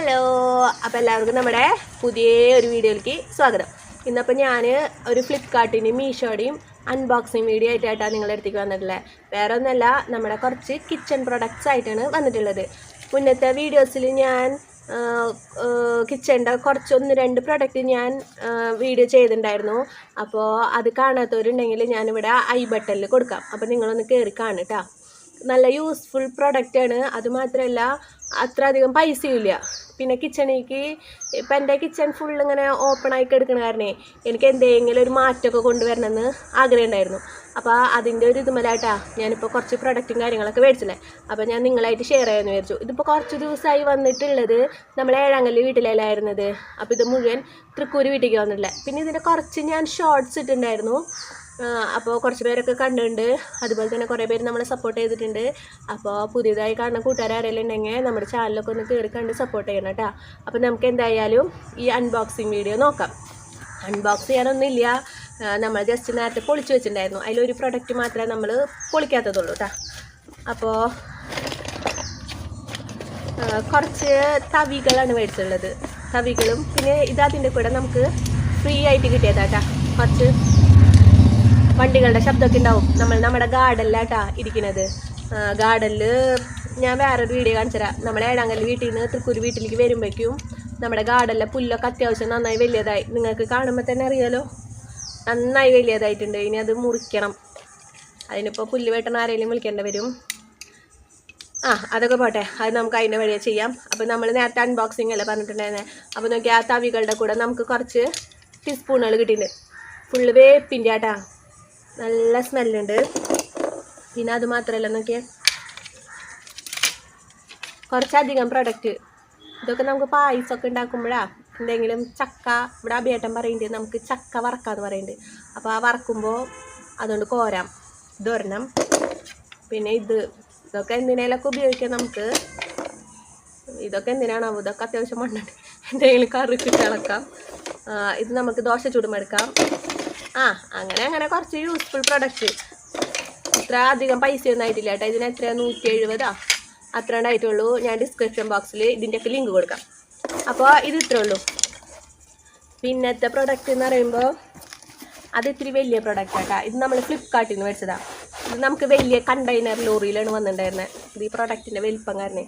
Hello അപ്പോൾ എല്ലാവർക്കും നമ്മുടെ പുതിയ ഒരു വീഡിയോയിലേക്ക് സ്വാഗതം. ഇന്നപ്പോൾ ഞാൻ ഒരു ഫ്ലിപ്കാർട്ടിന്റെയും മീഷോയുടെയും അൺബോക്സിങ് വീഡിയോ ആയിട്ടാണ് നിങ്ങളുടെ അടുത്തേക്ക് വന്നിട്ടുള്ളത് വേറെ ഒന്നല്ല നമ്മുടെ കുറച്ച് കിച്ചൺ പ്രൊഡക്ട്സ് ആയിട്ടാണ് വന്നിട്ടുള്ളത്. മുന്നത്തെ വീഡിയോസിൽ ഞാൻ കിച്ചണിന്റെ കുറച്ച് ഒന്ന് രണ്ട് പ്രൊഡക്റ്റ് ഞാൻ വീഡിയോ ചെയ്തിട്ടുണ്ടായിരുന്നു. അപ്പോൾ അത് കാണാത്തവരുണ്ടെങ്കിൽ ഞാനിവിടെ ഐ ബട്ടണിൽ കൊടുക്കാം. അപ്പോൾ നിങ്ങളൊന്ന് കയറി കാണും നല്ല യൂസ്ഫുൾ പ്രൊഡക്റ്റാണ് അതുമാത്രമല്ല അത്ര അധികം പൈസയില്ല പിന്നെ കിച്ചണിലേക്ക് ഇപ്പം എന്റെ കിച്ചൺ ഫുൾ ഇങ്ങനെ ഓപ്പൺ ആയിട്ട് കിടക്കണ കാരണേ എനിക്ക് എന്തെങ്കിലും ഒരു മാറ്റമൊക്കെ കൊണ്ടുവരണമെന്ന് ആഗ്രഹം ഉണ്ടായിരുന്നു. അപ്പോൾ അതിന്റെ ഒരു ഇതുമലായിട്ടാ ഞാനിപ്പോൾ കുറച്ച് പ്രൊഡക്റ്റും കാര്യങ്ങളൊക്കെ മേടിച്ചില്ലേ അപ്പോൾ ഞാൻ നിങ്ങളായിട്ട് ഷെയർ ചെയ്യാമെന്ന് വിചാരിച്ചു. ഇതിപ്പോൾ കുറച്ച് ദിവസമായി വന്നിട്ടുള്ളത് നമ്മൾ ഏഴാങ്കല്ല് വീട്ടിലല്ലായിരുന്നത് അപ്പോൾ ഇത് മുഴുവൻ തൃക്കൂർ വീട്ടിലേക്ക് വന്നിട്ടില്ല പിന്നെ ഇതിന്റെ കുറച്ച് ഞാൻ ഷോർട്ട്സ് ഇട്ടിട്ടുണ്ടായിരുന്നു. അപ്പോൾ കുറച്ച് പേരൊക്കെ കണ്ടിട്ടുണ്ട്. അതുപോലെ തന്നെ കുറേ പേര് നമ്മളെ സപ്പോർട്ട് ചെയ്തിട്ടുണ്ട്. അപ്പോൾ പുതിയതായി കാണുന്ന കൂട്ടുകാരെല്ലാം നമ്മുടെ ചാനലൊക്കെ ഒന്ന് കയറി കണ്ട് സപ്പോർട്ട് ചെയ്യണം കേട്ടോ. അപ്പോൾ നമുക്ക് എന്തായാലും ഈ അൺബോക്സിങ് വീഡിയോ നോക്കാം. അൺബോക്സ് ചെയ്യാനൊന്നുമില്ല നമ്മൾ ജസ്റ്റ് നേരത്തെ പൊളിച്ച് വെച്ചിട്ടുണ്ടായിരുന്നു. അതിലൊരു പ്രൊഡക്റ്റ് മാത്രമേ നമ്മൾ പൊളിക്കാത്തതുള്ളൂ കേട്ടോ. അപ്പോൾ കുറച്ച് തവികളാണ് മേടിച്ചുള്ളത് തവികളും പിന്നെ ഇതാതിന്റെ കൂടെ നമുക്ക് ഫ്രീ ആയിട്ട് കിട്ടിയതാട്ടാ കുറച്ച് വണ്ടികളുടെ ശബ്ദമൊക്കെ ഉണ്ടാവും നമ്മൾ നമ്മുടെ ഗാർഡനിലാട്ടാ ഇരിക്കുന്നത്. ഗാർഡനിൽ ഞാൻ വേറൊരു വീഡിയോ കാണിച്ചുതരാം നമ്മുടെ ഏഴാങ്കല്ല് വീട്ടിൽ നിന്ന് തൃക്കൂർ വീട്ടിലേക്ക് വരുമ്പോഴേക്കും നമ്മുടെ ഗാർഡനിലെ പുല്ലൊക്കെ അത്യാവശ്യം നന്നായി വലിയതായി. നിങ്ങൾക്ക് കാണുമ്പോൾ തന്നെ അറിയാലോ. നന്നായി വലിയതായിട്ടുണ്ട്. ഇനി അത് മുറിക്കണം. അതിനിപ്പോൾ പുല്ല് വെട്ടണ ആരെങ്കിലും വിളിക്കേണ്ടി വരും. ആ അതൊക്കെ പോട്ടെ. അത് നമുക്ക് അതിന്റെ വഴിയെ ചെയ്യാം. അപ്പോൾ നമ്മൾ നേരത്തെ അൺബോക്സിംഗ് അല്ലേ പറഞ്ഞിട്ടുണ്ടായിരുന്നത് അപ്പോൾ നോക്കിയാൽ ആ തവികളുടെ കൂടെ നമുക്ക് കുറച്ച് ടീസ്പൂണുകൾ കിട്ടിയിട്ടുണ്ട്. ഫുള്ള് വേപ്പിന്റെ ആട്ടാ നല്ല സ്മെല്ലുണ്ട്. പിന്നെ അത് മാത്രമല്ല നോക്കിയേ. കുറച്ചധികം പ്രൊഡക്റ്റ് ഇതൊക്കെ നമുക്ക് പായസമൊക്കെ ഉണ്ടാക്കുമ്പോഴാ എന്തെങ്കിലും ചക്ക ഇവിടെ അഭിയേട്ടൻ പറയുന്നുണ്ട് നമുക്ക് ചക്ക വറക്കാന്ന് പറയുന്നുണ്ട്. അപ്പോൾ ആ വറക്കുമ്പോൾ അതുകൊണ്ട് കോരാം. ഇതൊരെണ്ണം പിന്നെ ഇത് ഇതൊക്കെ എന്തിനേലൊക്കെ ഉപയോഗിക്കാം നമുക്ക്. ഇതൊക്കെ എന്തിനാണാവും? ഇതൊക്കെ അത്യാവശ്യം മണ്ണുണ്ട് എന്തെങ്കിലും കറി ഇളക്കാം ഇത് നമുക്ക് ദോശ ചുടുമെടുക്കാം ആ അങ്ങനെ അങ്ങനെ കുറച്ച് യൂസ്ഫുൾ പ്രൊഡക്റ്റ് ഇത്ര അധികം പൈസയൊന്നും ആയിട്ടില്ല കേട്ടോ. ഇതിന് എത്രയാണ് നൂറ്റി എഴുപതാ അത്ര ഉണ്ടായിട്ടുള്ളൂ ഞാൻ ഡിസ്ക്രിപ്ഷൻ ബോക്സിൽ ഇതിന്റെയൊക്കെ ലിങ്ക് കൊടുക്കാം. അപ്പോൾ ഇത് ഇത്രേ ഉള്ളൂ. പിന്നത്തെ പ്രൊഡക്റ്റ് എന്ന് പറയുമ്പോൾ അത് ഇത്തിരി വലിയ പ്രൊഡക്റ്റ് ആട്ടാ. ഇത് നമ്മൾ ഫ്ലിപ്കാർട്ടിൽ നിന്ന് മേടിച്ചതാണ് ഇത് നമുക്ക് വലിയ കണ്ടെയ്നർ ലോറിയിലാണ് വന്നിട്ടുണ്ടായിരുന്നത് ഇത് ഈ പ്രൊഡക്റ്റിന്റെ വലിപ്പം കാരണം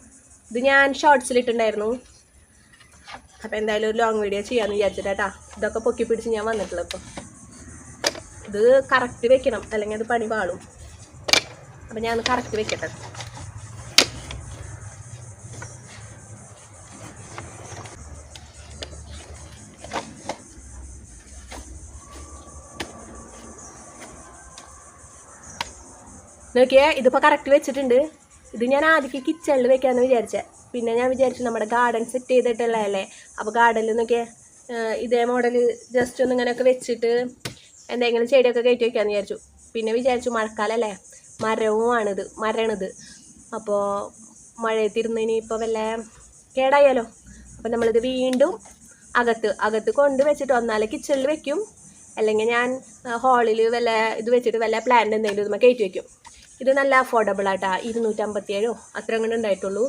ഇത് ഞാൻ ഷോർട്സിലിട്ടുണ്ടായിരുന്നു അപ്പോൾ എന്തായാലും ഒരു ലോങ് വീഡിയോ ചെയ്യാമെന്ന് വിചാരിച്ചിട്ടാ ഇതൊക്കെ പൊക്കി പിടിച്ച് ഞാൻ വന്നിട്ടുള്ളൂ ഇപ്പോൾ ഇത് കറക്റ്റ് വെക്കണം അല്ലെങ്കിൽ അത് പണി പാളും. അപ്പം ഞാൻ കറക്റ്റ് വെക്കട്ടെ. നോക്കിയേ ഇതിപ്പോൾ കറക്റ്റ് വെച്ചിട്ടുണ്ട്. ഇത് ഞാൻ ആദ്യം കിച്ചണിൽ വെക്കാന്ന് വിചാരിച്ച. പിന്നെ ഞാൻ വിചാരിച്ചു നമ്മുടെ ഗാർഡൻ സെറ്റ് ചെയ്തിട്ടുള്ളതല്ലേ അപ്പോൾ ഗാർഡനിൽ നോക്കിയേ ഇതേ മോഡൽ ജസ്റ്റ് ഒന്ന് ഇങ്ങനെയൊക്കെ വെച്ചിട്ട് എന്തെങ്കിലും ചെടിയൊക്കെ കയറ്റി വയ്ക്കാമെന്ന് വിചാരിച്ചു. പിന്നെ വിചാരിച്ചു മഴക്കാലല്ലേ? മരവുമാണിത് മരണത്. അപ്പോൾ മഴയത്തിരുന്ന് ഇനിയിപ്പോൾ വല്ല കേടായാലോ? അപ്പോൾ നമ്മളിത് വീണ്ടും അകത്ത് അകത്ത് കൊണ്ട് വെച്ചിട്ട് ഒന്നാലെ കിച്ചണിൽ വെക്കും. അല്ലെങ്കിൽ ഞാൻ ഹാളിൽ വല്ല ഇത് വെച്ചിട്ട് വല്ല പ്ലാന്റ് എന്തെങ്കിലും ഇതുമ്മ കയറ്റി വെക്കും. ഇത് നല്ല അഫോർഡബിൾ ആട്ടാ ഇരുന്നൂറ്റമ്പത്തിയേഴോ? അത്ര അങ്ങനെ ഉണ്ടായിട്ടുള്ളൂ.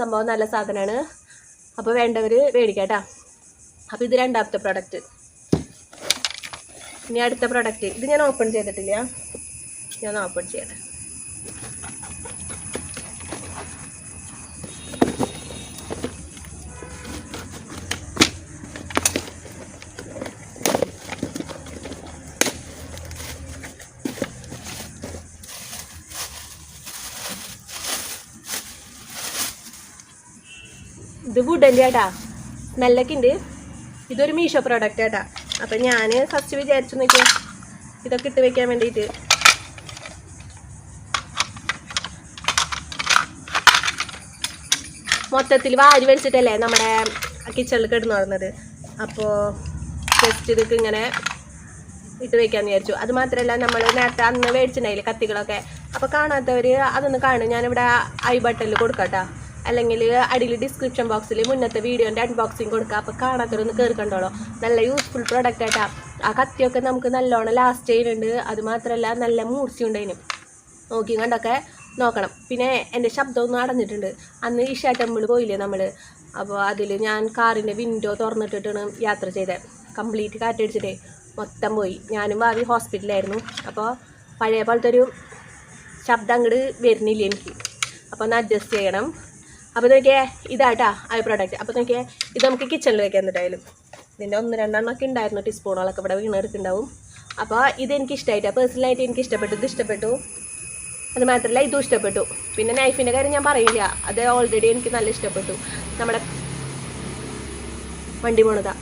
സംഭവം നല്ല സാധനമാണ് അപ്പോൾ വേണ്ടവർ മേടിക്കാട്ടാ. അപ്പോൾ ഇത് രണ്ടാമത്തെ പ്രൊഡക്റ്റ് ഇനി അടുത്ത പ്രൊഡക്റ്റ് ഇത് ഞാൻ ഓപ്പൺ ചെയ്തിട്ടില്ല. ഞാൻ ഓപ്പൺ ചെയ്യട്ടെ. ഇത് വുഡന്റെ ആട്ടാ സ്മെല്ലൊക്കെ ഇതൊരു മീഷോ പ്രോഡക്റ്റ് ആട്ടാ അപ്പം ഞാൻ ഫസ്റ്റ് വിചാരിച്ചു നിൽക്കും ഇതൊക്കെ ഇട്ട് വെക്കാൻ വേണ്ടിയിട്ട് മൊത്തത്തിൽ വാരി വലിച്ചിട്ടല്ലേ നമ്മുടെ കിച്ചണിൽ കിടന്നു പറഞ്ഞത് അപ്പോൾ ജസ്റ്റ് ഇതൊക്കെ ഇങ്ങനെ ഇട്ട് വെക്കാൻ വിചാരിച്ചു. അത് മാത്രമല്ല നമ്മൾ നേരത്തെ അന്ന് മേടിച്ചിട്ടുണ്ടായില്ലേ കത്തികളൊക്കെ. അപ്പോൾ കാണാത്തവർ അതൊന്ന് കാണും. ഞാനിവിടെ ഐ ബട്ടണിൽ കൊടുക്കട്ടോ. അല്ലെങ്കിൽ അടിയിൽ ഡിസ്ക്രിപ്ഷൻ ബോക്സിൽ മുന്നത്തെ വീഡിയോന്റെ അൺബോക്സിങ് കൊടുക്കുക അപ്പോൾ കാണാത്തവരൊന്ന് കയറി കണ്ടോളോ. നല്ല യൂസ്ഫുൾ പ്രോഡക്റ്റ് ആയിട്ടാ. ആ കത്തിയൊക്കെ നമുക്ക് നല്ലോണം ലാസ്റ്റ് ചെയ്യുന്നുണ്ട്. അത് മാത്രമല്ല നല്ല മൂർച്ചയുണ്ട് അതിന്. നോക്കി കണ്ടൊക്കെ നോക്കണം. പിന്നെ എന്റെ ശബ്ദമൊന്നും അടഞ്ഞിട്ടുണ്ട്. അന്ന് ഈശാ ടെമ്പിൾ പോയില്ലേ നമ്മൾ അപ്പോൾ അതിൽ ഞാൻ കാറിന്റെ വിൻഡോ തുറന്നിട്ടിട്ടാണ് യാത്ര ചെയ്തത് കംപ്ലീറ്റ് കാറ്റടിച്ചിട്ടേ മൊത്തം പോയി. ഞാനും ഭാവി ഹോസ്പിറ്റലായിരുന്നു അപ്പോൾ പഴയ പോലത്തെ ഒരു ശബ്ദം അങ്ങോട്ട് വരുന്നില്ല എനിക്ക്. അപ്പോൾ ഒന്ന് അഡ്ജസ്റ്റ് ചെയ്യണം. അപ്പോൾ നോക്കിയേ ഇതാട്ടാ ആ പ്രോഡക്റ്റ് അപ്പോൾ നോക്കിയേ ഇത് നമുക്ക് കിച്ചണിൽ വെക്കാൻ എന്തായാലും ഇതിന്റെ ഒന്ന് രണ്ടെണ്ണമൊക്കെ ഉണ്ടായിരുന്നു ടീസ്പൂണുകളൊക്കെ ഇവിടെ വീണെടുക്കുന്നുണ്ടാവും അപ്പോൾ ഇത് എനിക്ക് ഇഷ്ടമായിട്ടാണ് പേഴ്സണലായിട്ട് എനിക്ക് ഇഷ്ടപ്പെട്ടു ഇത് ഇഷ്ടപ്പെട്ടു. അത് മാത്രമല്ല ഇതും ഇഷ്ടപ്പെട്ടു. പിന്നെ നൈഫിന്റെ കാര്യം ഞാൻ പറയില്ല. അത് ഓൾറെഡി എനിക്ക് നല്ല ഇഷ്ടപ്പെട്ടു. നമ്മുടെ വണ്ടി പോണതാ.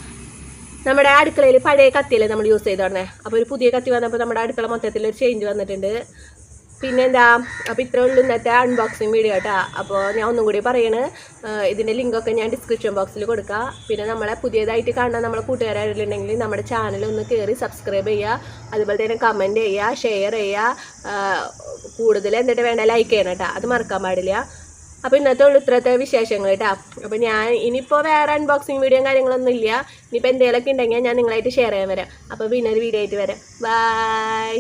നമ്മുടെ അടുക്കളയിൽ പഴയ കത്തിയല്ലേ നമ്മൾ യൂസ് ചെയ്തോടനെ അപ്പോൾ ഒരു പുതിയ കത്തി വന്നപ്പോൾ നമ്മുടെ അടുക്കള മൊത്തത്തിൽ ഒരു ചേഞ്ച് വന്നിട്ടുണ്ട്. പിന്നെന്താ അപ്പോൾ ഇത്രേ ഉള്ളൂ ഇന്നത്തെ അൺബോക്സിങ് വീഡിയോ കേട്ടോ അപ്പോൾ ഞാൻ ഒന്നും കൂടി പറയണ് ഇതിന്റെ ലിങ്കൊക്കെ ഞാൻ ഡിസ്ക്രിപ്ഷൻ ബോക്സിൽ കൊടുക്കുക പിന്നെ നമ്മളെ പുതിയതായിട്ട് കാണാൻ നമ്മളെ കൂട്ടുകാരായിട്ടുണ്ടെങ്കിൽ നമ്മുടെ ചാനൽ ഒന്ന് കയറി സബ്സ്ക്രൈബ് ചെയ്യുക. അതുപോലെ തന്നെ കമന്റ് ചെയ്യുക ഷെയർ ചെയ്യുക. കൂടുതൽ എന്നിട്ട് വേണ്ട ലൈക്ക് ചെയ്യണം കേട്ടോ അത് മറക്കാൻ പാടില്ല. അപ്പോൾ ഇന്നത്തെ ഉള്ളു ഇത്രത്തെ വിശേഷങ്ങൾ കേട്ടോ അപ്പോൾ ഞാൻ ഇനിയിപ്പോൾ വേറെ അൺബോക്സിങ് വീഡിയോയും കാര്യങ്ങളൊന്നും ഇല്ല. ഇനിയിപ്പോൾ എന്തെങ്കിലുമൊക്കെ ഉണ്ടെങ്കിൽ ഞാൻ നിങ്ങളായിട്ട് ഷെയർ ചെയ്യാൻ വരാം. അപ്പോൾ പിന്നെ ഒരു വീഡിയോ ആയിട്ട് വരാം. ബൈ